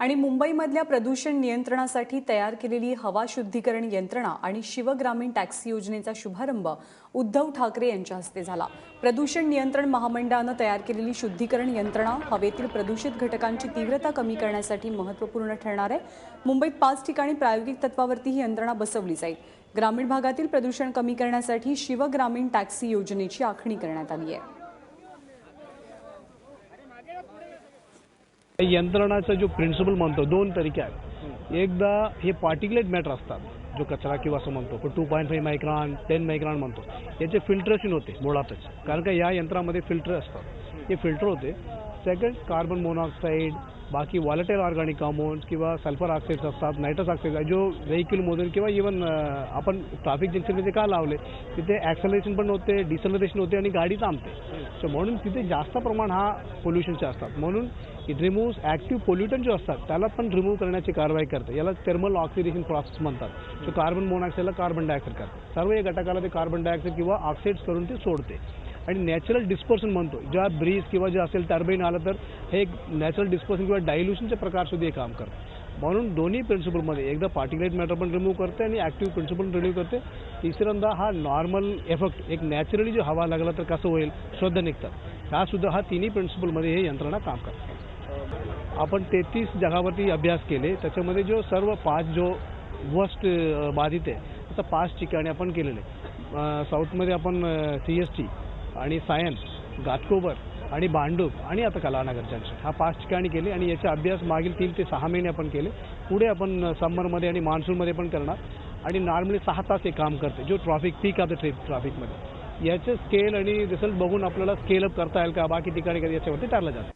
आणि मुंबईमधल्या प्रदूषण नियंत्रणासाठी तयार केलेली हवा शुद्धीकरण यंत्रणा आणि शिवग्रामीण टॅक्सी योजनेचा शुभारंभ उद्धव ठाकरे यांच्या हस्ते झाला. प्रदूषण नियंत्रण महामंडळानं तयार केलेली शुद्धीकरण यंत्रणा हवेतील प्रदूषित घटकांची तीव्रता कमी करण्यासाठी महत्त्वपूर्ण ठरणार आहे. मुंबईत पाच ठिकाणी प्रायोगिक तत्वावरती ही यंत्रणा बसवली जाईल. ग्रामीण भागातील प्रदूषण कमी करण्यासाठी शिवग्रामीण टॅक्सी योजनेची आखणी करण्यात आली आहे. यंत्रणाचा जो प्रिन्सिपल म्हणतो दोन तरीके आहेत. एकदा हे पार्टिक्युलेट मॅटर असतात जो कचरा किंवा असं म्हणतो two point five micron ten micron म्हणतो याचे फिल्टरेशन होते मुळातच. कारण का या यंत्रामध्ये फिल्टर असतात हे फिल्टर होते. सेकंड कार्बन मोनॉक्साईड बाकी वॉलेटाईल ऑर्गॅनिक कॉम्पाऊंड किंवा सल्फर ऑक्साईड्स असतात नायट्रस ऑक्साईड जो व्हेकलमधून किंवा इवन आपण ट्रॅफिक जंक्शनमध्ये का लावले तिथे ॲक्सलरेशन पण होते डिसलरेशन होते आणि गाडी थांबते. सो म्हणून तिथे जास्त प्रमाण हा पोल्युशनचे असतात. म्हणून इट रिमूव्ह ॲक्टिव्ह पोल्युटन जे असतात त्याला पण रिमूव्ह करण्याची कारवाई करते. याला थर्मल ऑक्सिडेशन प्रोसेस म्हणतात. सो कार्बन मोनॉक्साईडला कार्बन डायऑक्साईड करते. सर्व या घटकाला ते कार्बन डायऑक्साईड किंवा ऑक्साईड्स करून ते सोडते. आणि नॅचरल डिस्पर्सन म्हणतो. ज्या ब्रीज किंवा जे असेल टर्बाईन आलं तर हे एक नॅचरल डिस्पर्सन किंवा डायल्युशनचे प्रकार सुद्धा हे काम करतं. म्हणून दोन्ही प्रिन्सिपलमध्ये एकदा पार्टिक्युलेट मॅटर पण रिमूव्ह करते आणि ॲक्टिव्ह प्रिन्सिपल रिमूव्ह करते. तिसऱ्यांदा हा नॉर्मल इफेक्ट एक नॅचरली जो हवा लागला तर कसं होईल? शुद्ध निघतात हा सुद्धा हा तिन्ही प्रिन्सिपलमध्ये हे यंत्रणा काम करते. आपण तेहतीस जगावरती अभ्यास केले त्याच्यामध्ये जो सर्व पाच जो वस्ट बाधित आहे त्याचा पाच ठिकाणी आपण केलेले. साऊथमध्ये आपण सी एस टी आणि सायन घाटकोबर आणि भांडूप आणि आता कलानगर जंक्शन हा पाच ठिकाणी केले आणि याचा अभ्यास मागील तीन ते सहा महिने आपण केले. पुढे आपण समरमध्ये आणि मान्सूनमध्ये पण करणार. आणि नॉर्मली सहा तास हे काम करते जो ट्रॉफिक पीक आता ट्रिप ट्रॅफिकमध्ये. याचं स्केल आणि रिझल्ट बघून आपल्याला स्केल अप करता येईल का? बाकी ठिकाणी कधी याच्यावरती टाळलं जातं.